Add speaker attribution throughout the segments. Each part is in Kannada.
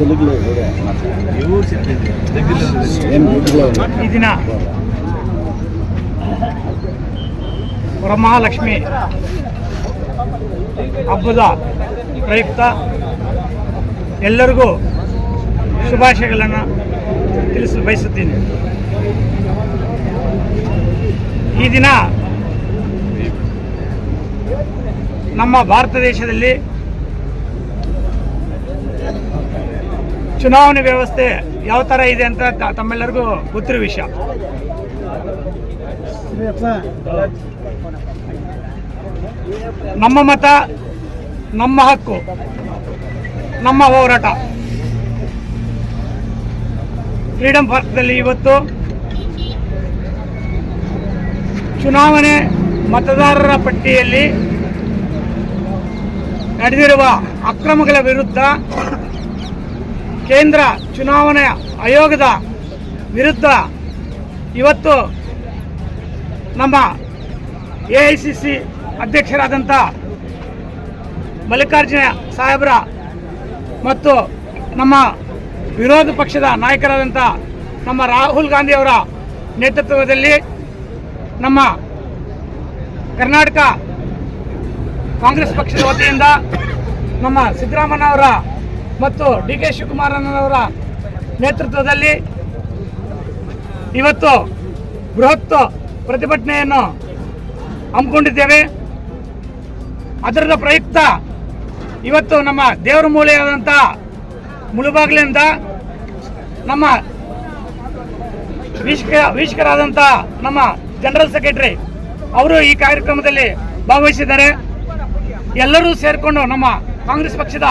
Speaker 1: తెలుగులో కూడా ఏం తెలుగులో
Speaker 2: ಈ ದಿನ ವರಮಹಾಲಕ್ಷ್ಮಿ ಹಬ್ಬದ ಪ್ರಯುಕ್ತ ಎಲ್ಲರಿಗೂ ಶುಭಾಶಯಗಳನ್ನು ತಿಳಿಸಲು ಬಯಸುತ್ತೀನಿ ಈ ದಿನ ನಮ್ಮ ಭಾರತ ದೇಶದಲ್ಲಿ ಚುನಾವಣೆ ವ್ಯವಸ್ಥೆ ಯಾವ ಥರ ಇದೆ ಅಂತ ತಮ್ಮೆಲ್ಲರಿಗೂ ಗೊತ್ತಿರೋ ವಿಷಯ. ನಮ್ಮ ಮತ, ನಮ್ಮ ಹಕ್ಕು, ನಮ್ಮ ಹೋರಾಟ. ಫ್ರೀಡಂ ಪಾರ್ಕ್ದಲ್ಲಿ ಇವತ್ತು ಚುನಾವಣೆ ಮತದಾರರ ಪಟ್ಟಿಯಲ್ಲಿ ನಡೆದಿರುವ ಅಕ್ರಮಗಳ ವಿರುದ್ಧ ಕೇಂದ್ರ ಚುನಾವಣೆ ಆಯೋಗದ ವಿರುದ್ಧ ಇವತ್ತು ನಮ್ಮ ಎ ಐ ಸಿ ಸಿ ಅಧ್ಯಕ್ಷರಾದಂಥ ಮಲ್ಲಿಕಾರ್ಜುನ ಸಾಹೇಬ್ರ ಮತ್ತು ನಮ್ಮ ವಿರೋಧ ಪಕ್ಷದ ನಾಯಕರಾದಂಥ ನಮ್ಮ ರಾಹುಲ್ ಗಾಂಧಿ ಅವರ ನೇತೃತ್ವದಲ್ಲಿ ನಮ್ಮ ಕರ್ನಾಟಕ ಕಾಂಗ್ರೆಸ್ ಪಕ್ಷದ ವತಿಯಿಂದ ನಮ್ಮ ಸಿದ್ದರಾಮಯ್ಯನವರ ಮತ್ತು ಡಿ ಕೆ ಶಿವಕುಮಾರಣ್ಣನವರ ನೇತೃತ್ವದಲ್ಲಿ ಇವತ್ತು ಬೃಹತ್ ಪ್ರತಿಭಟನೆಯನ್ನು ಹಮ್ಮಿಕೊಂಡಿದ್ದೇವೆ. ಅದರ ಪ್ರಯುಕ್ತ ಇವತ್ತು ನಮ್ಮ ದೇವರ ಮೂಲೆಯಾದಂಥ ಮುಳುಬಾಗಿಲಿಂದ ನಮ್ಮ ವೀಕ್ಷಕ ವೀಕ್ಷಕರಾದಂಥ ನಮ್ಮ ಜನರಲ್ ಸೆಕ್ರೆಟರಿ ಅವರು ಈ ಕಾರ್ಯಕ್ರಮದಲ್ಲಿ ಭಾಗವಹಿಸಿದ್ದಾರೆ. ಎಲ್ಲರೂ ಸೇರಿಕೊಂಡು ನಮ್ಮ ಕಾಂಗ್ರೆಸ್ ಪಕ್ಷದ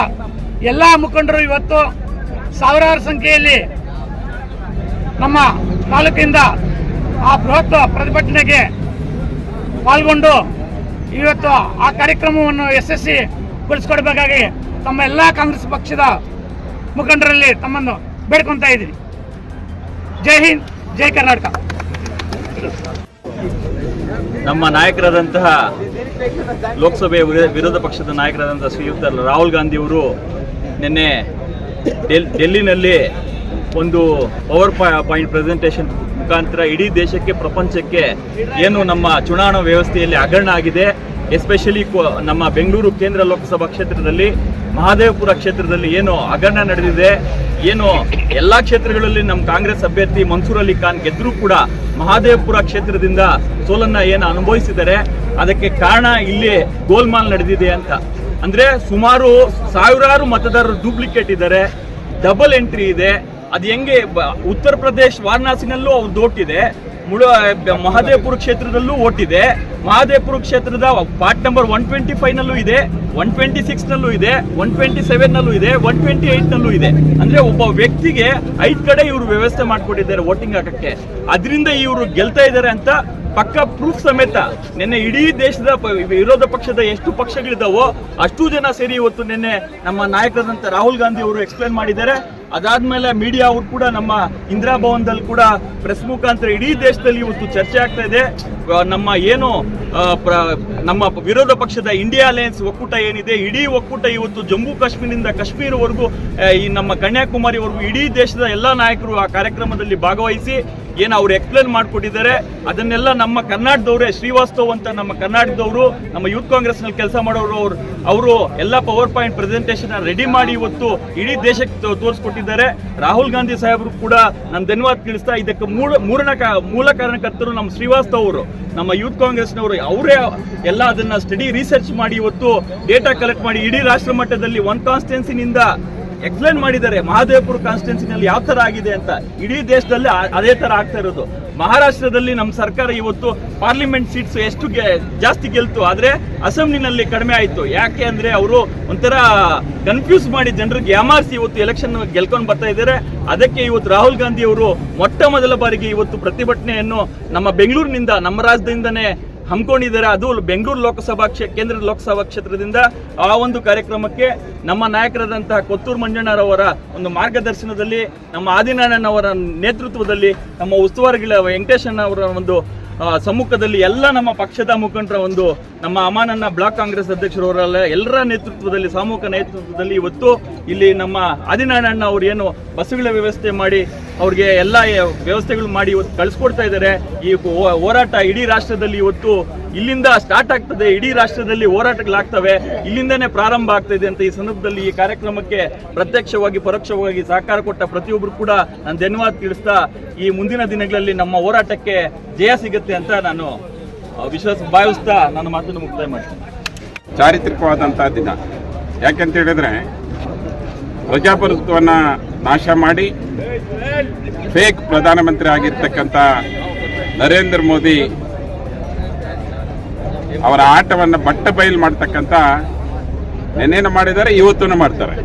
Speaker 2: ಎಲ್ಲ ಮುಖಂಡರು ಇವತ್ತು ಸಾವಿರಾರು ಸಂಖ್ಯೆಯಲ್ಲಿ ನಮ್ಮ ತಾಲೂಕಿಂದ ಆ ಬೃಹತ್ ಪ್ರತಿಭಟನೆಗೆ ಪಾಲ್ಗೊಂಡು ಇವತ್ತು ಆ ಕಾರ್ಯಕ್ರಮವನ್ನು ಯಶಸ್ವಿಗೊಳಿಸ್ಕೊಡ್ಬೇಕಾಗಿ ತಮ್ಮ ಎಲ್ಲ ಕಾಂಗ್ರೆಸ್ ಪಕ್ಷದ ಮುಖಂಡರಲ್ಲಿ ತಮ್ಮನ್ನು ಬೇಡ್ಕೊತಾ ಇದ್ದೀನಿ. ಜೈ ಹಿಂದ್, ಜೈ ಕರ್ನಾಟಕ.
Speaker 3: ನಮ್ಮ ನಾಯಕರಾದಂತಹ ಲೋಕಸಭೆಯ ವಿರೋಧ ಪಕ್ಷದ ನಾಯಕರಾದಂತಹ ಶ್ರೀಯುತ ರಾಹುಲ್ ಗಾಂಧಿ ಅವರು ನಿನ್ನೆ ಡೆಲ್, ಡೆಲ್ಲಿನಲ್ಲಿ ಒಂದು ಪವರ್ ಪಾಯಿಂಟ್ ಪ್ರೆಸೆಂಟೇಷನ್ ಮುಖಾಂತರ ಇಡೀ ದೇಶಕ್ಕೆ, ಪ್ರಪಂಚಕ್ಕೆ ಏನು ನಮ್ಮ ಚುನಾವಣಾ ವ್ಯವಸ್ಥೆಯಲ್ಲಿ ಹಗರಣ ಆಗಿದೆ ಎಸ್ಪೆಷಲಿ ನಮ್ಮ ಬೆಂಗಳೂರು ಕೇಂದ್ರ ಲೋಕಸಭಾ ಕ್ಷೇತ್ರದಲ್ಲಿ, ಮಹಾದೇವಪುರ ಕ್ಷೇತ್ರದಲ್ಲಿ ಏನು ಹಗರಣ ನಡೆದಿದೆ, ಏನು ಎಲ್ಲ ಕ್ಷೇತ್ರಗಳಲ್ಲಿ ನಮ್ಮ ಕಾಂಗ್ರೆಸ್ ಅಭ್ಯರ್ಥಿ ಮನ್ಸೂರ್ ಅಲಿ ಖಾನ್ ಗೆದ್ದರೂ ಕೂಡ ಮಹಾದೇವಪುರ ಕ್ಷೇತ್ರದಿಂದ ಸೋಲನ್ನ ಏನು ಅನುಭವಿಸಿದ್ದಾರೆ, ಅದಕ್ಕೆ ಕಾರಣ ಇಲ್ಲಿ ಗೋಲ್ಮಾಲ್ ನಡೆದಿದೆ ಅಂತ. ಅಂದ್ರೆ ಸುಮಾರು ಸಾವಿರಾರು ಮತದಾರರು ಡೂಪ್ಲಿಕೇಟ್ ಇದ್ದಾರೆ ಡಬಲ್ ಎಂಟ್ರಿ ಇದೆ. ಅದು ಹೆಂಗೆ ಉತ್ತರ ಪ್ರದೇಶ್ ವಾರಣಾಸಿನಲ್ಲೂ ಅವ್ರದ್ದು ಓಟಿದೆ, ಮುಳ ಮಹದೇವಪುರ ಕ್ಷೇತ್ರದಲ್ಲೂ ಓಟಿದೆ. ಮಹದೇವಪುರ ಕ್ಷೇತ್ರದ part number one twenty five ನಲ್ಲೂ ಇದೆ ಒನ್ ಟ್ವೆಂಟಿ ಸಿಕ್ಸ್ ನಲ್ಲೂ ಇದೆ ಒನ್ ಟ್ವೆಂಟಿ ಸೆವೆನ್ ನಲ್ಲೂ ಇದೆ ಒನ್ ಟ್ವೆಂಟಿ ಏಟ್ ನಲ್ಲೂ ಇದೆ. ಅಂದ್ರೆ ಒಬ್ಬ ವ್ಯಕ್ತಿಗೆ ಐದು ಕಡೆ ಇವರು ವ್ಯವಸ್ಥೆ ಮಾಡಿಕೊಟ್ಟಿದ್ದಾರೆ ವೋಟಿಂಗ್ ಹಾಕಕ್ಕೆ. ಅದರಿಂದ ಇವರು ಗೆಲ್ತಾ ಇದ್ದಾರೆ ಅಂತ ಪಕ್ಕ ಪ್ರೂಫ್ ಸಮೇತ ನಿನ್ನೆ ಇಡೀ ದೇಶದ ವಿರೋಧ ಪಕ್ಷದ ಎಷ್ಟು ಪಕ್ಷಗಳಿದಾವೋ ಅಷ್ಟು ಜನ ಸೇರಿ ಇವತ್ತು ನಿನ್ನೆ ನಮ್ಮ ನಾಯಕರಂತ ರಾಹುಲ್ ಗಾಂಧಿ ಅವರು ಎಕ್ಸ್ಪ್ಲೇನ್ ಮಾಡಿದ್ದಾರೆ. ಅದಾದ್ಮೇಲೆ ಮೀಡಿಯಾ ಅವರು ಕೂಡ ನಮ್ಮ ಇಂದಿರಾ ಭವನದಲ್ಲಿ ಕೂಡ ಪ್ರೆಸ್ ಮುಖಾಂತರ ಇಡೀ ದೇಶದಲ್ಲಿ ಇವತ್ತು ಚರ್ಚೆ ಆಗ್ತಾ ಇದೆ. ನಮ್ಮ ಏನು ನಮ್ಮ ವಿರೋಧ ಪಕ್ಷದ ಇಂಡಿಯಾ ಅಲಯನ್ಸ್ ಒಕ್ಕೂಟ ಏನಿದೆ, ಇಡೀ ಒಕ್ಕೂಟ ಇವತ್ತು ಜಮ್ಮು ಕಾಶ್ಮೀರದಿಂದ ಕಾಶ್ಮೀರವರೆಗೂ ಈ ನಮ್ಮ ಕನ್ಯಾಕುಮಾರಿವರೆಗೂ ಇಡೀ ದೇಶದ ಎಲ್ಲ ನಾಯಕರು ಆ ಕಾರ್ಯಕ್ರಮದಲ್ಲಿ ಭಾಗವಹಿಸಿ ಏನು ಅವ್ರು ಎಕ್ಸ್ಪ್ಲೇನ್ ಮಾಡಿಕೊಟ್ಟಿದ್ದಾರೆ, ಅದನ್ನೆಲ್ಲ ನಮ್ಮ ಕರ್ನಾಟಕದವರೇ, ಶ್ರೀವಾಸ್ತವ್ ಅಂತ ನಮ್ಮ ಕರ್ನಾಟಕದವರು, ನಮ್ಮ ಯೂತ್ ಕಾಂಗ್ರೆಸ್ನಲ್ಲಿ ಕೆಲಸ ಮಾಡೋರು ಅವರು ಅವರು ಎಲ್ಲ ಪವರ್ ಪಾಯಿಂಟ್ ಪ್ರೆಸೆಂಟೇಷನ್ ರೆಡಿ ಮಾಡಿ ಇವತ್ತು ಇಡೀ ದೇಶಕ್ಕೆ ತೋರಿಸ್ಕೊಟ್ಟಿದ್ದಾರೆ. ರಾಹುಲ್ ಗಾಂಧಿ ಸಾಹೇಬರು ಕೂಡ ನಾನು ಧನ್ಯವಾದ ತಿಳಿಸ್ತಾ ಇದಕ್ಕೆ ಮೂಲ ಮೂರನ ಮೂಲ ಕಾರಣಕರ್ತರು ನಮ್ಮ ಶ್ರೀವಾಸ್ತವ್ ಅವರು. ನಮ್ಮ ಯೂತ್ ಕಾಂಗ್ರೆಸ್ನವರು, ಅವರೇ ಎಲ್ಲ ಅದನ್ನ ಸ್ಟಡಿ ರಿಸರ್ಚ್ ಮಾಡಿ ಇವತ್ತು ಡೇಟಾ ಕಲೆಕ್ಟ್ ಮಾಡಿ ಇಡೀ ರಾಷ್ಟ್ರ ಮಟ್ಟದಲ್ಲಿ ಒನ್ ಕಾನ್ಸ್ಟಿಟ್ಯೂನ್ಸಿನಿಂದ ಎಕ್ಸ್ಪ್ಲೇನ್ ಮಾಡಿದ್ದಾರೆ. ಮಹಾದೇವಪುರ ಕಾನ್ಸ್ಟಿಟ್ಯೂನ್ಸಿನಲ್ಲಿ ಯಾವ ಥರ ಆಗಿದೆ ಅಂತ. ಇಡೀ ದೇಶದಲ್ಲಿ ಅದೇ ತರ ಆಗ್ತಾ ಇರೋದು. ಮಹಾರಾಷ್ಟ್ರದಲ್ಲಿ ನಮ್ಮ ಸರ್ಕಾರ ಇವತ್ತು ಪಾರ್ಲಿಮೆಂಟ್ ಸೀಟ್ಸ್ ಎಷ್ಟು ಜಾಸ್ತಿ ಗೆಲ್ತು. ಆದ್ರೆ ಅಸೆಂಬ್ಲಿನಲ್ಲಿ ಕಡಿಮೆ ಆಯ್ತು. ಯಾಕೆ ಅಂದರೆ ಅವರು ಒಂಥರ ಕನ್ಫ್ಯೂಸ್ ಮಾಡಿ ಜನರಿಗೆ ಯಾಮಾರಿಸಿ ಇವತ್ತು ಎಲೆಕ್ಷನ್ ಗೆಲ್ಕೊಂಡು ಬರ್ತಾ ಇದ್ದಾರೆ. ಅದಕ್ಕೆ ಇವತ್ತು ರಾಹುಲ್ ಗಾಂಧಿ ಅವರು ಮೊಟ್ಟ ಮೊದಲ ಬಾರಿಗೆ ಇವತ್ತು ಪ್ರತಿಭಟನೆಯನ್ನು ನಮ್ಮ ಬೆಂಗಳೂರಿನಿಂದ, ನಮ್ಮ ರಾಜ್ಯದಿಂದನೇ ಹಮ್ಮಿಕೊಂಡಿದ್ದಾರೆ. ಅದು ಬೆಂಗಳೂರು ಲೋಕಸಭಾ ಕ್ಷೇ, ಕೇಂದ್ರ ಲೋಕಸಭಾ ಕ್ಷೇತ್ರದಿಂದ ಆ ಒಂದು ಕಾರ್ಯಕ್ರಮಕ್ಕೆ ನಮ್ಮ ನಾಯಕರಾದಂತಹ ಕೊತ್ತೂರು ಮಂಜಣ್ಣರವರ ಒಂದು ಮಾರ್ಗದರ್ಶನದಲ್ಲಿ, ನಮ್ಮ ಆದಿನಾರಾಯಣ ಅವರ ನೇತೃತ್ವದಲ್ಲಿ, ನಮ್ಮ ಉಸ್ತುವಾರಿಗಳ ವೆಂಕಟೇಶಣ್ಣ ಅವರ ಒಂದು ಸಮ್ಮುಖದಲ್ಲಿ ಎಲ್ಲ ನಮ್ಮ ಪಕ್ಷದ ಮುಖಂಡರ ಒಂದು ನಮ್ಮ ಅಮಾನನ್ನ ಬ್ಲಾಕ್ ಕಾಂಗ್ರೆಸ್ ಅಧ್ಯಕ್ಷರವರೆಲ್ಲ, ಎಲ್ಲರ ನೇತೃತ್ವದಲ್ಲಿ, ಸಾಮೂಹಿಕ ನೇತೃತ್ವದಲ್ಲಿ ಇವತ್ತು ಇಲ್ಲಿ ನಮ್ಮ ಆದಿನಾರಾಯಣ ಅವ್ರು ಏನು ಬಸ್ಸುಗಳ ವ್ಯವಸ್ಥೆ ಮಾಡಿ, ಅವ್ರಿಗೆ ಎಲ್ಲ ವ್ಯವಸ್ಥೆಗಳು ಮಾಡಿ ಇವತ್ತು ಕಳಿಸ್ಕೊಡ್ತಾ ಇದ್ದಾರೆ. ಈ ಹೋರಾಟ ಇಡೀ ರಾಷ್ಟ್ರದಲ್ಲಿ ಇವತ್ತು ಇಲ್ಲಿಂದ ಸ್ಟಾರ್ಟ್ ಆಗ್ತದೆ. ಇಡೀ ರಾಷ್ಟ್ರದಲ್ಲಿ ಹೋರಾಟಗಳಾಗ್ತವೆ. ಇಲ್ಲಿಂದನೇ ಪ್ರಾರಂಭ ಆಗ್ತದೆ ಅಂತ ಈ ಸಂದರ್ಭದಲ್ಲಿ ಈ ಕಾರ್ಯಕ್ರಮಕ್ಕೆ ಪ್ರತ್ಯಕ್ಷವಾಗಿ, ಪರೋಕ್ಷವಾಗಿ ಸಹಕಾರ ಕೊಟ್ಟ ಪ್ರತಿಯೊಬ್ಬರು ಕೂಡ ನಾನು ಧನ್ಯವಾದ ತಿಳಿಸ್ತಾ ಈ ಮುಂದಿನ ದಿನಗಳಲ್ಲಿ ನಮ್ಮ ಹೋರಾಟಕ್ಕೆ ಜಯ ಸಿಗುತ್ತೆ ಅಂತ ನಾನು ವಿಶ್ವಾಸ ಭಾವಿಸ್ತಾ ನನ್ನ ಮಾತನ್ನು ಮುಕ್ತಾಯ ಮಾಡ್ತೀನಿ.
Speaker 1: ಚಾರಿತ್ರಿಕವಾದಂತಹ ದಿನ. ಯಾಕೆಂತ ಹೇಳಿದ್ರೆ, ಪ್ರಜಾಪ್ರಭುತ್ವವನ್ನು ನಾಶ ಮಾಡಿ ಫೇಕ್ ಪ್ರಧಾನಮಂತ್ರಿ ಆಗಿರ್ತಕ್ಕಂಥ ನರೇಂದ್ರ ಮೋದಿ ಅವರ ಆಟವನ್ನು ಬಟ್ಟ ಬಯಲು ಮಾಡ್ತಕ್ಕಂಥ ನೆನ್ನೆನ ಮಾಡಿದ್ದಾರೆ? ಇವತ್ತೂ ಮಾಡ್ತಾರೆ.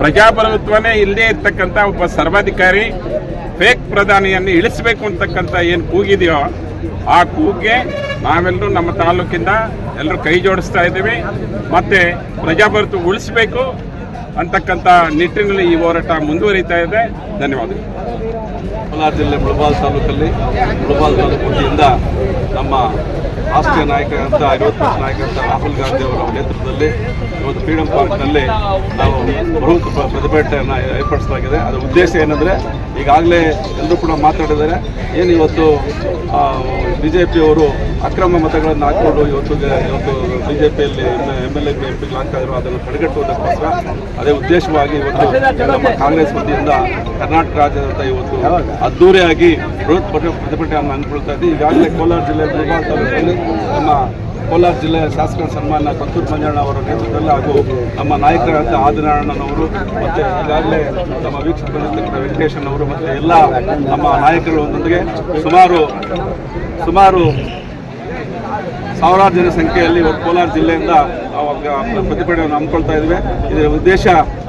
Speaker 1: ಪ್ರಜಾಪ್ರಭುತ್ವನೇ ಇಲ್ಲದೆ ಇರ್ತಕ್ಕಂಥ ಒಬ್ಬ ಸರ್ವಾಧಿಕಾರಿ, ಫೇಕ್ ಪ್ರಧಾನಿಯನ್ನು ಇಳಿಸಬೇಕು ಅಂತಕ್ಕಂಥ ಏನು ಕೂಗಿದೆಯೋ ಆ ಕೂಗ್ಗೆ ನಾವೆಲ್ಲರೂ ನಮ್ಮ ತಾಲೂಕಿಂದ ಎಲ್ಲರೂ ಕೈ ಜೋಡಿಸ್ತಾ ಇದ್ದೀವಿ. ಮತ್ತೆ ಪ್ರಜಾಪ್ರಭುತ್ವ ಉಳಿಸಬೇಕು. ಅಂತಕ್ಕಂಥ ನಿಟ್ಟಿನಲ್ಲಿ ಈ ಹೋರಾಟ ಮುಂದುವರಿತಾ ಇದೆ. ಧನ್ಯವಾದಗಳು.
Speaker 4: ಕೋಲಾರ ಜಿಲ್ಲೆ ಮುಳಬಾಲ್ ತಾಲೂಕಲ್ಲಿ, ಮುಳಬಾಲ್ ತಾಲೂಕು ವತಿಯಿಂದ ನಮ್ಮ ರಾಷ್ಟ್ರೀಯ ನಾಯಕರಂತ ಐವತ್ತು ವರ್ಷ ನಾಯಕರಂತ ರಾಹುಲ್ ಗಾಂಧಿ ಅವರ ನೇತೃತ್ವದಲ್ಲಿ ಇವತ್ತು ಫ್ರೀಡಮ್ ಪಾರ್ಕ್ನಲ್ಲಿ ನಾವು ಬೃಹತ್ ಪ್ರ- ಪ್ರತಿಭಟನೆಯನ್ನು ಏರ್ಪಡಿಸಲಾಗಿದೆ. ಅದರ ಉದ್ದೇಶ ಏನಂದರೆ, ಈಗಾಗಲೇ ಎಲ್ಲರೂ ಕೂಡ ಮಾತಾಡಿದ್ದಾರೆ. ಏನು ಇವತ್ತು ಬಿ ಜೆ ಪಿಯವರು ಅಕ್ರಮ ಮತಗಳನ್ನು ಹಾಕ್ಕೊಂಡು ಇವತ್ತು ಇವತ್ತು ಬಿ ಜೆ ಪಿಯಲ್ಲಿ ಎಂ ಎಲ್ ಎ ಎಂ ಪಿಗಳಾಗ್ತಾ ಇದ್ರು ಅದನ್ನು ತಡೆಗಟ್ಟುವುದಕ್ಕೋಸ್ಕರ ಉದ್ದೇಶವಾಗಿ ಇವತ್ತು ನಮ್ಮ ಕಾಂಗ್ರೆಸ್ ವತಿಯಿಂದ ಕರ್ನಾಟಕ ರಾಜ್ಯದಂತ ಇವತ್ತು ಅದ್ದೂರಿಯಾಗಿ ಬೃಹತ್ ಪ್ರತಿ- ಪ್ರತಿಭಟನೆಯನ್ನು ಹಮ್ಮಿಕೊಳ್ತಾ ಇದ್ದೀವಿ. ಈಗಾಗಲೇ ಕೋಲಾರ ಜಿಲ್ಲೆ ಮುಳಬಾಲ್ ತಾಲೂಕಿನಲ್ಲಿ ನಮ್ಮ ಕೋಲಾರ ಜಿಲ್ಲೆಯ ಶಾಸಕರ ಸನ್ಮಾನ ಕತ್ತೂರು ಮಂಜಣ್ಣ ಅವರ ನೇತೃತ್ವದಲ್ಲಿ ಹಾಗೂ ನಮ್ಮ ನಾಯಕರಾದ ಆದಿನಾರಾಯಣನವರು ಮತ್ತು ಈಗಾಗಲೇ ನಮ್ಮ ವೀಕ್ಷಕ ವೆಂಕಟೇಶನ್ ಅವರು ಮತ್ತು ಎಲ್ಲ ನಮ್ಮ ನಾಯಕರು ಒಂದೊಂದಿಗೆ ಸುಮಾರು ಸುಮಾರು ಸಾವಿರಾರು ಜನ ಸಂಖ್ಯೆಯಲ್ಲಿ ಕೋಲಾರ ಜಿಲ್ಲೆಯಿಂದ ಪ್ರತಿಭಟನೆಯನ್ನು ಹಮ್ಮಿಕೊಳ್ತಾ ಇದ್ದೇವೆ ಇದರ ಉದ್ದೇಶ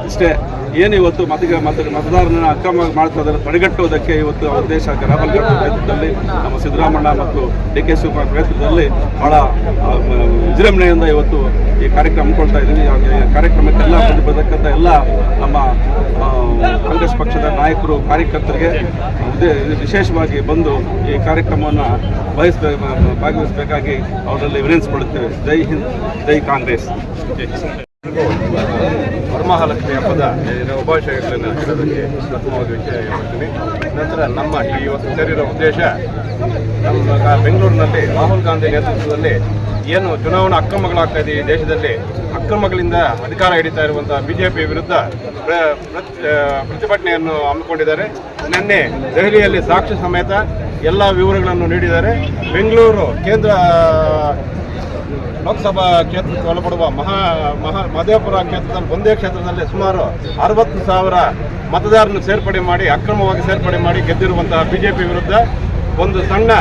Speaker 4: ಇಷ್ಟೇ. ಏನು ಇವತ್ತು ಮತ ಮತ ಮತದಾರನ ಅಕ್ರಮ ಮಾಡ್ತಾ ಇದ್ದಾರೆ, ತಡೆಗಟ್ಟುವುದಕ್ಕೆ ಇವತ್ತು ಅವರ ದೇಶ ರಾಹುಲ್ ಗಾಂಧಿ ನೇತೃತ್ವದಲ್ಲಿ ನಮ್ಮ ಸಿದ್ದರಾಮಣ್ಣ ಮತ್ತು ಡಿ ಕೆ ಶಿವಕುಮಾರ್ ನೇತೃತ್ವದಲ್ಲಿ ಬಹಳ ವಿಜೃಂಭಣೆಯಿಂದ ಇವತ್ತು ಈ ಕಾರ್ಯಕ್ರಮ ಹಮ್ಮಿಕೊಳ್ತಾ ಇದ್ದೀವಿ. ಕಾರ್ಯಕ್ರಮಕ್ಕೆಲ್ಲ ಬರತಕ್ಕಂಥ ಎಲ್ಲ ನಮ್ಮ ಕಾಂಗ್ರೆಸ್ ಪಕ್ಷದ ನಾಯಕರು, ಕಾರ್ಯಕರ್ತರಿಗೆ ವಿಶೇಷವಾಗಿ ಬಂದು ಈ ಕಾರ್ಯಕ್ರಮವನ್ನು ವಹಿಸ್ಬೇ, ಭಾಗವಹಿಸಬೇಕಾಗಿ ಅವರಲ್ಲಿ ವಿನಂತಿಸಿಕೊಳ್ಳುತ್ತೇವೆ. ಜೈ ಹಿಂದ್, ಜೈ ಕಾಂಗ್ರೆಸ್.
Speaker 5: ವರಮಹಾಲಕ್ಷ್ಮಿ ಹಬ್ಬದ ಉಪಾಶಯಗಳನ್ನು ಹೇಳೋದಕ್ಕೆ ವಿಷಯ ಹೇಳ್ತೀನಿ. ನಂತರ ನಮ್ಮ ಈ ಇವತ್ತು ಸೇರಿರೋ ಉದ್ದೇಶ, ನಮ್ಮ ಬೆಂಗಳೂರಿನಲ್ಲಿ ರಾಹುಲ್ ಗಾಂಧಿ ನೇತೃತ್ವದಲ್ಲಿ ಏನು ಚುನಾವಣಾ ಅಕ್ರಮಗಳಾಗ್ತಾ ಇದೆ ಈ ದೇಶದಲ್ಲಿ, ಅಕ್ರಮಗಳಿಂದ ಅಧಿಕಾರ ಹಿಡಿತಾ ಇರುವಂತಹ ಬಿಜೆಪಿ ವಿರುದ್ಧ ಪ್ರತಿಭಟನೆಯನ್ನು ಹಮ್ಮಿಕೊಂಡಿದ್ದಾರೆ. ನಿನ್ನೆ ದೆಹಲಿಯಲ್ಲಿ ಸಾಕ್ಷಿ ಸಮೇತ ಎಲ್ಲ ವಿವರಗಳನ್ನು ನೀಡಿದ್ದಾರೆ. ಬೆಂಗಳೂರು ಕೇಂದ್ರ ಲೋಕಸಭಾ ಕ್ಷೇತ್ರಕ್ಕೆ ಒಳಪಡುವ ಮಹಾ ಮಹಾ ಮಹದೇವಪುರ ಕ್ಷೇತ್ರದಲ್ಲಿ ಒಂದೇ ಕ್ಷೇತ್ರದಲ್ಲಿ ಸುಮಾರು ಅರವತ್ತು ಸಾವಿರ ಮತದಾರರನ್ನು ಸೇರ್ಪಡೆ ಮಾಡಿ ಅಕ್ರಮವಾಗಿ ಸೇರ್ಪಡೆ ಮಾಡಿ ಗೆದ್ದಿರುವಂತಹ ಬಿಜೆಪಿ ವಿರುದ್ಧ ಒಂದು ಸಣ್ಣ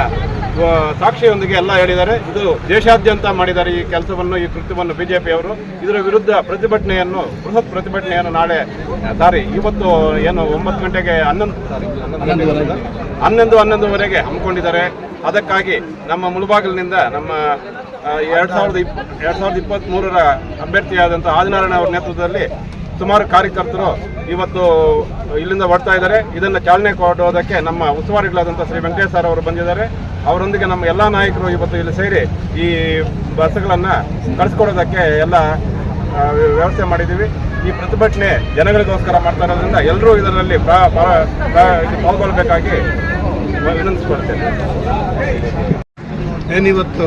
Speaker 5: ಸಾಕ್ಷಿಯೊಂದಿಗೆ ಎಲ್ಲ ಹೇಳಿದ್ದಾರೆ. ಇದು ದೇಶಾದ್ಯಂತ ಮಾಡಿದ್ದಾರೆ ಈ ಕೆಲಸವನ್ನು ಈ ಕೃತ್ಯವನ್ನು ಬಿಜೆಪಿಯವರು ಇದರ ವಿರುದ್ಧ ಪ್ರತಿಭಟನೆಯನ್ನು ಬೃಹತ್ ಪ್ರತಿಭಟನೆಯನ್ನು ನಾಳೆ ಸಾರಿ ಇವತ್ತು ಏನು ಒಂಬತ್ತು ಗಂಟೆಗೆ ಹನ್ನೊಂದು ಹನ್ನೊಂದು? ಹನ್ನೊಂದು, ಹನ್ನೊಂದುವರೆಗೆ ಹಮ್ಮಿಕೊಂಡಿದ್ದಾರೆ. ಅದಕ್ಕಾಗಿ ನಮ್ಮ ಮುಳುಬಾಗಿಲಿನಿಂದ ನಮ್ಮ ಎರಡು ಸಾವಿರದ ಇಪ್, ಎರಡು ಸಾವಿರದ ಇಪ್ಪತ್ತ್ಮೂರರ ಅಭ್ಯರ್ಥಿಯಾದಂಥ ಆದಿನಾರಾಯಣ ಅವರ ನೇತೃತ್ವದಲ್ಲಿ ಸುಮಾರು ಕಾರ್ಯಕರ್ತರು ಇವತ್ತು ಇಲ್ಲಿಂದ ಹೊರ್ತಾ ಇದ್ದಾರೆ. ಇದನ್ನು ಚಾಲನೆ ಕೊಡೋದಕ್ಕೆ ನಮ್ಮ ಉಸ್ತುವಾರಿಗಳಾದಂಥ ಶ್ರೀ ವೆಂಕಟೇಶ್ ಸರ್ ಅವರು ಬಂದಿದ್ದಾರೆ. ಅವರೊಂದಿಗೆ ನಮ್ಮ ಎಲ್ಲ ನಾಯಕರು ಇವತ್ತು ಇಲ್ಲಿ ಸೇರಿ ಈ ಬಸ್ಗಳನ್ನು ಕಳಿಸ್ಕೊಡೋದಕ್ಕೆ ಎಲ್ಲ ವ್ಯವಸ್ಥೆ ಮಾಡಿದ್ದೀವಿ. ಈ ಪ್ರತಿಭಟನೆ ಜನಗಳಿಗೋಸ್ಕರ ಮಾಡ್ತಾ ಇರೋದ್ರಿಂದ ಎಲ್ಲರೂ ಇದರಲ್ಲಿ ಪಾಲ್ಗೊಳ್ಬೇಕಾಗಿ ವಿನಂತಿಸ್ಕೊಳ್ತೇನೆ.
Speaker 6: ಏನಿವತ್ತು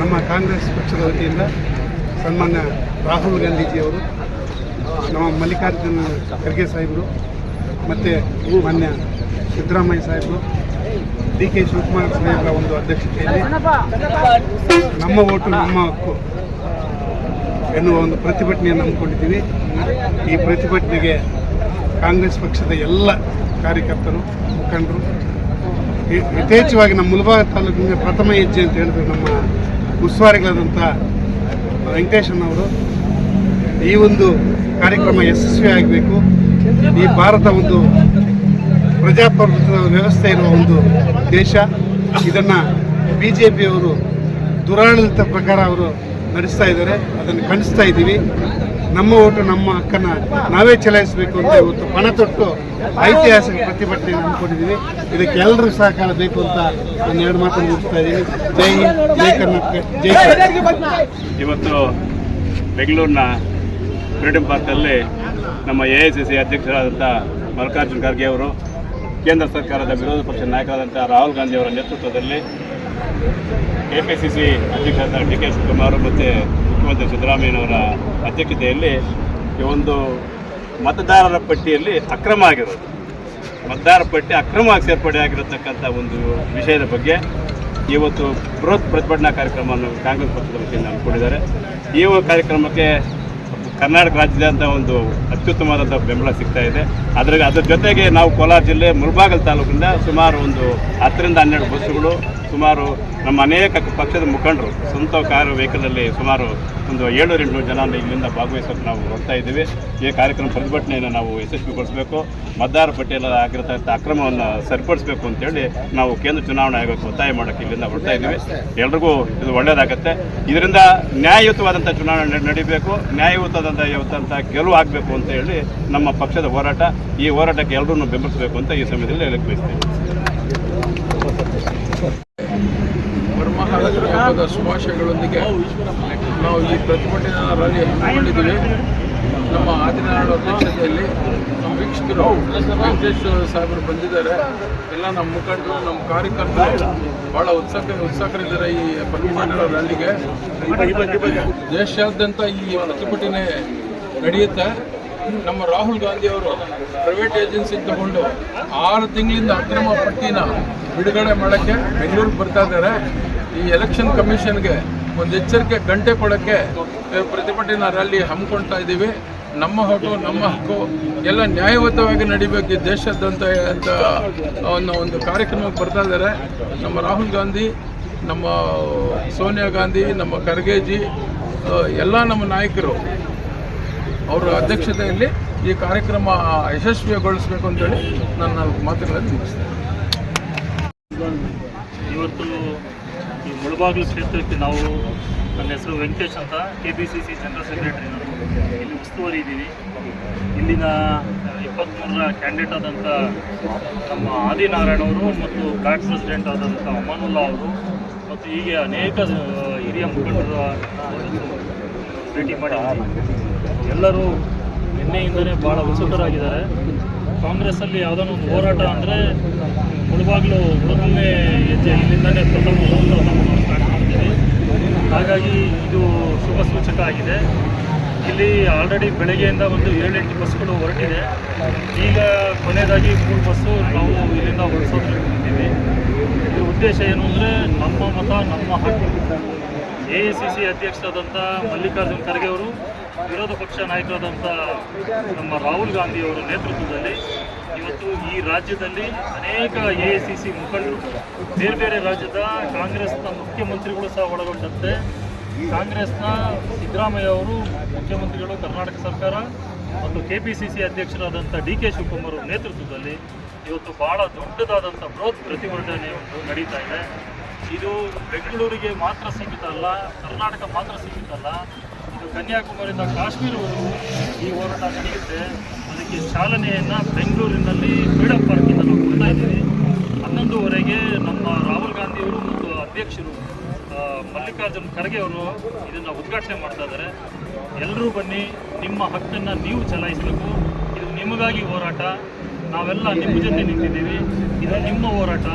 Speaker 6: ನಮ್ಮ ಕಾಂಗ್ರೆಸ್ ಪಕ್ಷದ ವತಿಯಿಂದ ಸನ್ಮಾನ್ಯ ರಾಹುಲ್ ಗಾಂಧೀಜಿಯವರು, ನಮ್ಮ ಮಲ್ಲಿಕಾರ್ಜುನ ಖರ್ಗೆ ಸಾಹೇಬರು, ಮತ್ತು ಮಾನ್ಯ ಸಿದ್ದರಾಮಯ್ಯ ಸಾಹೇಬರು, ಡಿ ಕೆ ಶಿವಕುಮಾರ್ ಸಾಹೇಬರ ಒಂದು ಅಧ್ಯಕ್ಷತೆಯಲ್ಲಿ ನಮ್ಮ ಓಟು ನಮ್ಮ ಹಕ್ಕು. ಎನ್ನುವ ಒಂದು ಪ್ರತಿಭಟನೆಯನ್ನು ಹಮ್ಮಿಕೊಂಡಿದ್ದೀವಿ. ಈ ಪ್ರತಿಭಟನೆಗೆ ಕಾಂಗ್ರೆಸ್ ಪಕ್ಷದ ಎಲ್ಲ ಕಾರ್ಯಕರ್ತರು, ಮುಖಂಡರು ಯಥೇಚ್ಛವಾಗಿ ನಮ್ಮ ಮುಲಬಾಗ ತಾಲೂಕಿನ ಪ್ರಥಮ ಹೆಜ್ಜೆ ಅಂತ ಹೇಳಿದ್ರು ನಮ್ಮ ಉಸ್ತುವಾರಿಗಳಾದಂಥ ವೆಂಕಟೇಶನ್ ಈ ಒಂದು ಕಾರ್ಯಕ್ರಮ ಯಶಸ್ವಿ ಆಗಬೇಕು. ಈ ಭಾರತ ಒಂದು ಪ್ರಜಾಪ್ರಭುತ್ವ ವ್ಯವಸ್ಥೆ ಇರುವ ಒಂದು ದೇಶ. ಇದನ್ನು ಬಿ ಜೆ ಪಿಯವರು ದುರಾಡಳಿತ ಪ್ರಕಾರ ಅವರು ನಡೆಸ್ತಾ ಇದ್ದಾರೆ, ಅದನ್ನು ಖಂಡಿಸ್ತಾ ಇದ್ದೀವಿ. ನಮ್ಮ ಓಟು ನಮ್ಮ ಹಕ್ಕನ್ನ ನಾವೇ ಚಲಾಯಿಸಬೇಕು ಅಂತ ಇವತ್ತು ಪಣ ತೊಟ್ಟು ಐತಿಹಾಸಿಕ ಪ್ರತಿಭಟನೆ ಅಂದ್ಕೊಂಡಿದ್ದೀವಿ ಇದಕ್ಕೆ ಎಲ್ಲರೂ ಸಹಕಾರ ಬೇಕು ಅಂತ ನಾನು ಎರಡು ಮಾತನ್ನು ಮುಗಿಸ್ತಾ ಇದ್ದೀನಿ. ಜೈ ಹಿಂದ್, ಜೈ ಕರ್ನಾಟಕ, ಜೈ
Speaker 5: ಇವತ್ತು ಬೆಂಗಳೂರಿನ ಫ್ರೀಡಮ್ ಪಾರ್ಕಲ್ಲಿ ನಮ್ಮ ಎ ಐ ಸಿ ಸಿ ಅಧ್ಯಕ್ಷರಾದಂಥ ಮಲ್ಲಿಕಾರ್ಜುನ್ ಖರ್ಗೆ ಅವರು, ಕೇಂದ್ರ ಸರ್ಕಾರದ ವಿರೋಧ ಪಕ್ಷದ ನಾಯಕರಾದಂಥ ರಾಹುಲ್ ಗಾಂಧಿ ಅವರ ನೇತೃತ್ವದಲ್ಲಿ K P C C D K Shivakumar ಮತ್ತು ಮುಖ್ಯಮಂತ್ರಿ ಸಿದ್ದರಾಮಯ್ಯನವರ ಅಧ್ಯಕ್ಷತೆಯಲ್ಲಿ ಈ ಒಂದು ಮತದಾರರ ಪಟ್ಟಿಯಲ್ಲಿ ಅಕ್ರಮ ಆಗಿರೋದು. ಮತದಾರರ ಪಟ್ಟಿ ಅಕ್ರಮವಾಗಿ ಸೇರ್ಪಡೆ ಆಗಿರತಕ್ಕಂಥ ಒಂದು ವಿಷಯದ ಬಗ್ಗೆ ಇವತ್ತು ಬೃಹತ್ ಪ್ರತಿಭಟನಾ ಕಾರ್ಯಕ್ರಮವನ್ನು ಕಾಂಗ್ರೆಸ್ ಪಕ್ಷದ ವತಿಯಿಂದ ಹಮ್ಮಿಕೊಂಡಿದ್ದಾರೆ. ಈ ಒಂದು ಕಾರ್ಯಕ್ರಮಕ್ಕೆ ಕರ್ನಾಟಕ ರಾಜ್ಯದಂಥ ಒಂದು ಅತ್ಯುತ್ತಮವಾದಂಥ ಬೆಂಬಲ ಸಿಗ್ತಾ ಇದೆ. ಅದ್ರ ಅದ್ರ ಜೊತೆಗೆ ನಾವು ಕೋಲಾರ ಜಿಲ್ಲೆ ಮುಳಬಾಗಲ್ ತಾಲೂಕಿಂದ ಸುಮಾರು ಒಂದು ಹತ್ತರಿಂದ ಹನ್ನೆರಡು ಬಸ್ಸುಗಳು ಸುಮಾರು ನಮ್ಮ ಅನೇಕ ಪಕ್ಷದ ಮುಖಂಡರು, ಸ್ವಂತ ಕಾರು ವೆಹಿಕಲಲ್ಲಿ ಸುಮಾರು ಒಂದು ಏಳು ಎಂಟು ಜನ ಇಲ್ಲಿಂದ ಭಾಗವಹಿಸೋಕೆ ನಾವು ಹೋಗ್ತಾ ಇದ್ದೀವಿ. ಈ ಕಾರ್ಯಕ್ರಮ ಪ್ರತಿಭಟನೆಯನ್ನು ನಾವು ಯಶಸ್ವಿಗೊಳಿಸಬೇಕು. ಮತದಾರ ಪಟ್ಟಿಯಲ್ಲಿ ಆಗಿರತಕ್ಕಂಥ ಅಕ್ರಮವನ್ನು ಸರಿಪಡಿಸಬೇಕು ಅಂತೇಳಿ ನಾವು ಕೇಂದ್ರ ಚುನಾವಣಾ ಆಯೋಗಕ್ಕೆ ಒತ್ತಾಯ ಮಾಡೋಕ್ಕೆ ಇಲ್ಲಿಂದ ಹೊರಡ್ತಾ ಇದ್ದೀವಿ. ಎಲ್ರಿಗೂ ಇದು ಒಳ್ಳೆಯದಾಗತ್ತೆ ಇದರಿಂದ ನ್ಯಾಯಯುತವಾದಂಥ ಚುನಾವಣೆ ನಡೆ- ನಡೀಬೇಕು. ನ್ಯಾಯಯುತವಾದಂಥ ಯುತಂಥ ಗೆಲುವು ಆಗಬೇಕು ಅಂತ ಹೇಳಿ ನಮ್ಮ ಪಕ್ಷದ ಹೋರಾಟ. ಈ ಹೋರಾಟಕ್ಕೆ ಎಲ್ಲರೂ ಬೆಂಬಲಿಸಬೇಕು ಅಂತ ಈ ಸಮಯದಲ್ಲಿ ಹೇಳಕ್ಕೆ ಬಯಸ್ತೇನೆ.
Speaker 7: ಹಬ್ಬದ ಶುಭಾಶಯಗಳೊಂದಿಗೆ ನಾವು ಈ ಪ್ರತಿಭಟನಾ ರ್ಯಾಲಿ ಹಮ್ಮಿಕೊಂಡಿದ್ದೀವಿ. ನಮ್ಮ ಆದಿನಾಡು ಅಧ್ಯಕ್ಷತೆಯಲ್ಲಿ ನಮ್ಮ ವೀಕ್ಷಕರು ವೆಂಕಟೇಶ್ವರ ಸಾಹೇಬರು ಬಂದಿದ್ದಾರೆ. ಎಲ್ಲ ನಮ್ಮ ಮುಖಂಡರು, ನಮ್ಮ ಕಾರ್ಯಕರ್ತರು ಭಾಳ ಉತ್ಸಾಹ ಉತ್ಸಾಹರಿದ್ದಾರೆ ಈ ಪ್ರತಿಭಟನಾ ರ್ಯಾಲಿಗೆ. ದೇಶಾದ್ಯಂತ ಈ ಪ್ರತಿಭಟನೆ ನಡೆಯುತ್ತೆ. ನಮ್ಮ ರಾಹುಲ್ ಗಾಂಧಿ ಅವರು ಪ್ರೈವೇಟ್ ಏಜೆನ್ಸಿ ತಗೊಂಡು ಆರು ತಿಂಗಳಿಂದ ಅಕ್ರಮ ಪಟ್ಟಿನ ಬಿಡುಗಡೆ ಮಾಡೋಕ್ಕೆ ಬೆಂಗಳೂರಿಗೆ ಬರ್ತಾ ಇದ್ದಾರೆ. ಈ ಎಲೆಕ್ಷನ್ ಕಮಿಷನ್ಗೆ ಒಂದು ಎಚ್ಚರಿಕೆ, ಗಂಟೆ ಕೊಡೋಕ್ಕೆ ಪ್ರತಿಭಟನೆ ರ್ಯಾಲಿ ಹಮ್ಮಿಕೊಳ್ತಾ ಇದ್ದೀವಿ. ನಮ್ಮ ಹಕ್ಕು ನಮ್ಮ ಹಕ್ಕು ಎಲ್ಲ ನ್ಯಾಯಯುತವಾಗಿ ನಡಿಬೇಕು ಈ ದೇಶದಂತ ಅಂತ ಒಂದು ಕಾರ್ಯಕ್ರಮಕ್ಕೆ ಬರ್ತಾ ಇದ್ದಾರೆ. ನಮ್ಮ ರಾಹುಲ್ ಗಾಂಧಿ, ನಮ್ಮ ಸೋನಿಯಾ ಗಾಂಧಿ, ನಮ್ಮ ಖರ್ಗೆಜಿ ಎಲ್ಲ ನಮ್ಮ ನಾಯಕರು ಅವರ ಅಧ್ಯಕ್ಷತೆಯಲ್ಲಿ ಈ ಕಾರ್ಯಕ್ರಮ ಯಶಸ್ವಿಗೊಳಿಸಬೇಕು ಅಂತೇಳಿ ನನ್ನ ಮಾತುಗಳನ್ನು ಮುಗಿಸ್ತೇನೆ.
Speaker 8: ಇವತ್ತು ಈ ಮುಳಬಾಗಿಲು ಕ್ಷೇತ್ರಕ್ಕೆ ನಾವು ನನ್ನ ಹೆಸರು ವೆಂಕಟೇಶ್ ಅಂತ K P C C general secretary ನಾನು. ಇಲ್ಲಿ ಉಸ್ತುವಾರಿ ಇದ್ದೀವಿ ಇಲ್ಲಿನ ಇಪ್ಪತ್ತ್ಮೂರರ ಕ್ಯಾಂಡಿಡೇಟ್ ಆದಂಥ ನಮ್ಮ ಆದಿನಾರಾಯಣ ಅವರು ಮತ್ತು ಬ್ಲಾಕ್ ಪ್ರೆಸಿಡೆಂಟ್ ಆದಂಥ ಅಮಾನುಲ್ಲಾ ಅವರು ಮತ್ತು ಹೀಗೆ ಅನೇಕ ಹಿರಿಯ ಮುಖಂಡರ ಭೇಟಿ ಮಾಡಿದ್ದೀವಿ. ಎಲ್ಲರೂ ನಿನ್ನೆಯಿಂದಲೇ ಭಾಳ ಉತ್ಸುಕರಾಗಿದ್ದಾರೆ. ಕಾಂಗ್ರೆಸ್ಸಲ್ಲಿ ಯಾವುದೋ ಒಂದು ಹೋರಾಟ ಅಂದರೆ ಮುಳುಬಾಗಿಲು ಮೊದಲನೇ ಹೆಜ್ಜೆ ಇಲ್ಲಿಂದಲೇ ಪ್ರಥಮ ಪ್ರಥಮವನ್ನು ಸ್ಟಾರ್ಟ್ ಮಾಡ್ತೀವಿ. ಹಾಗಾಗಿ ಇದು ಶುಭ ಸೂಚಕ ಆಗಿದೆ. ಇಲ್ಲಿ ಆಲ್ರೆಡಿ ಬೆಳಗ್ಗೆಯಿಂದ ಒಂದು ಏಳೆಂಟು ಬಸ್ಗಳು ಹೊರಟಿದೆ. ಈಗ ಕೊನೆಯದಾಗಿ ಮೂರು ಬಸ್ಸು ನಾವು ಇಲ್ಲಿಂದ ಹೊರಡಿಸೋದ್ರಲ್ಲಿ ನಿಂತಿದ್ದೀವಿ ಇದ್ರ ಉದ್ದೇಶ ಏನು ಅಂದರೆ ನಮ್ಮ ಮತ, ನಮ್ಮ ಹಕ್ಕು. ಎ ಐ ಸಿ ಸಿ ಅಧ್ಯಕ್ಷರಾದಂಥ ಮಲ್ಲಿಕಾರ್ಜುನ್ ಖರ್ಗೆ ಅವರು, ವಿರೋಧ ಪಕ್ಷ ನಾಯಕರಾದಂಥ ನಮ್ಮ ರಾಹುಲ್ ಗಾಂಧಿ ಅವರ ನೇತೃತ್ವದಲ್ಲಿ ಇವತ್ತು ಈ ರಾಜ್ಯದಲ್ಲಿ ಅನೇಕ ಎ ಐ ಸಿ ಸಿ ಮುಖಂಡರು, ಬೇರೆ ಬೇರೆ ರಾಜ್ಯದ ಕಾಂಗ್ರೆಸ್ನ ಮುಖ್ಯಮಂತ್ರಿಗಳು ಸಹ ಒಳಗೊಂಡಂತೆ. ಕಾಂಗ್ರೆಸ್ನ ಸಿದ್ದರಾಮಯ್ಯ ಅವರು ಮುಖ್ಯಮಂತ್ರಿಗಳು, ಕರ್ನಾಟಕ ಸರ್ಕಾರ ಮತ್ತು ಕೆ ಪಿ ಸಿ ಸಿ ಅಧ್ಯಕ್ಷರಾದಂಥ ಡಿ ಕೆ ಶಿವಕುಮಾರ್ ಅವರ ನೇತೃತ್ವದಲ್ಲಿ ಇವತ್ತು ಬಹಳ ದೊಡ್ಡದಾದಂಥ ಬೃಹತ್ ಪ್ರತಿಭಟನೆ ಒಂದು ನಡೀತಾ ಇದೆ. ಇದು ಬೆಂಗಳೂರಿಗೆ ಮಾತ್ರ ಸೀಮಿತ ಅಲ್ಲ, ಕರ್ನಾಟಕ ಮಾತ್ರ ಸೀಮಿತ ಅಲ್ಲ. ಕನ್ಯಾಕುಮಾರಿಯಿಂದ ಕಾಶ್ಮೀರವರೆಗೂ ಈ ಹೋರಾಟ ನಡೆಯುತ್ತೆ. ಅದಕ್ಕೆ ಚಾಲನೆಯನ್ನು ಬೆಂಗಳೂರಿನಲ್ಲಿ ಫ್ರೀಡಮ್ ಪಾರ್ಕಿಂದ ನಾವು ಕೊಡ್ತಾ ಇದ್ದೀವಿ. ಹನ್ನೊಂದುವರೆಗೆ ನಮ್ಮ ರಾಹುಲ್ ಗಾಂಧಿಯವರು ಮತ್ತು ಅಧ್ಯಕ್ಷರು ಮಲ್ಲಿಕಾರ್ಜುನ್ ಖರ್ಗೆ ಅವರು ಇದನ್ನು ಉದ್ಘಾಟನೆ ಮಾಡ್ತಾ ಇದ್ದಾರೆ. ಎಲ್ಲರೂ ಬನ್ನಿ ನಿಮ್ಮ ಹಕ್ಕನ್ನು ನೀವು ಚಲಾಯಿಸಬೇಕು. ಇದು ನಿಮಗಾಗಿ ಹೋರಾಟ. ನಾವೆಲ್ಲ ನಿಮ್ಮ ಜೊತೆ ನಿಂತಿದ್ದೀವಿ. ಇದು ನಿಮ್ಮ ಹೋರಾಟ.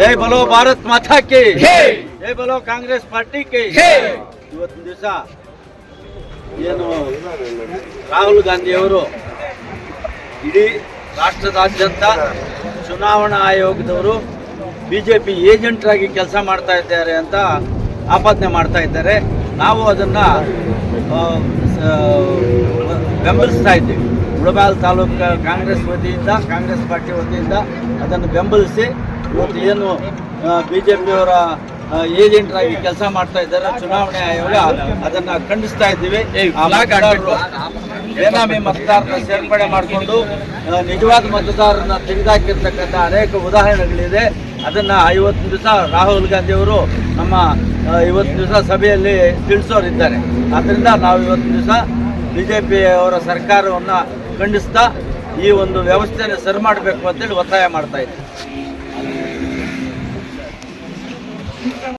Speaker 9: ಜೈ ಬಲೋ ಭಾರತ್ ಮಾತಾ ಕಿ ಜೈ ಬಲೋ ಕಾಂಗ್ರೆಸ್ ಪಾರ್ಟಿ ಕಿ ಇವತ್ತಿನ ದಿವಸ ಏನು ರಾಹುಲ್ ಗಾಂಧಿಯವರು ಇಡೀ ರಾಷ್ಟ್ರದಾದ್ಯಂತ ಚುನಾವಣಾ ಆಯೋಗದವರು ಬಿ ಜೆ ಪಿ ಏಜೆಂಟ್ರಾಗಿ ಕೆಲಸ ಮಾಡ್ತಾ ಇದ್ದಾರೆ ಅಂತ ಆಪಾದನೆ ಮಾಡ್ತಾ ಇದ್ದಾರೆ. ನಾವು ಅದನ್ನ ಬೆಂಬಲಿಸ್ತಾ ಇದ್ದೀವಿ. ಮುಳಬಾಲ್ ತಾಲೂಕು ಕಾಂಗ್ರೆಸ್ ವತಿಯಿಂದ, ಕಾಂಗ್ರೆಸ್ ಪಾರ್ಟಿ ವತಿಯಿಂದ ಅದನ್ನು ಬೆಂಬಲಿಸಿ ಇವತ್ತು ಏನು ಬಿ ಜೆ ಪಿಯವರ ಏಜೆಂಟ್ರಾಗಿ ಕೆಲಸ ಮಾಡ್ತಾ ಇದ್ದಾರೆ. ಚುನಾವಣೆ ಆಯೋಗ ಅದನ್ನ ಖಂಡಿಸ್ತಾ ಇದ್ದೀವಿ. ಬೇನಾಮಿ ಮತದಾರರನ್ನ ಸೇರ್ಪಡೆ ಮಾಡಿಕೊಂಡು ನಿಜವಾದ ಮತದಾರರನ್ನ ತೆಗೆದಾಕಿರ್ತಕ್ಕಂಥ ಅನೇಕ ಉದಾಹರಣೆಗಳಿದೆ. ಅದನ್ನ ಐವತ್ತು ದಿವಸ ರಾಹುಲ್ ಗಾಂಧಿ ಅವರು ನಮ್ಮ ಇವತ್ತು ದಿವಸ ಸಭೆಯಲ್ಲಿ ತಿಳಿಸೋರಿದ್ದಾರೆ. ಆದ್ದರಿಂದ ನಾವು ಇವತ್ತು ದಿವಸ ಬಿ ಜೆ ಪಿಯವರ ಸರ್ಕಾರವನ್ನು ಖಂಡಿಸ್ತಾ ಈ ಒಂದು ವ್ಯವಸ್ಥೆಯನ್ನು ಸರಿ ಮಾಡಬೇಕು ಅಂತೇಳಿ ಒತ್ತಾಯ ಮಾಡ್ತಾ ಇದ್ದೀನಿ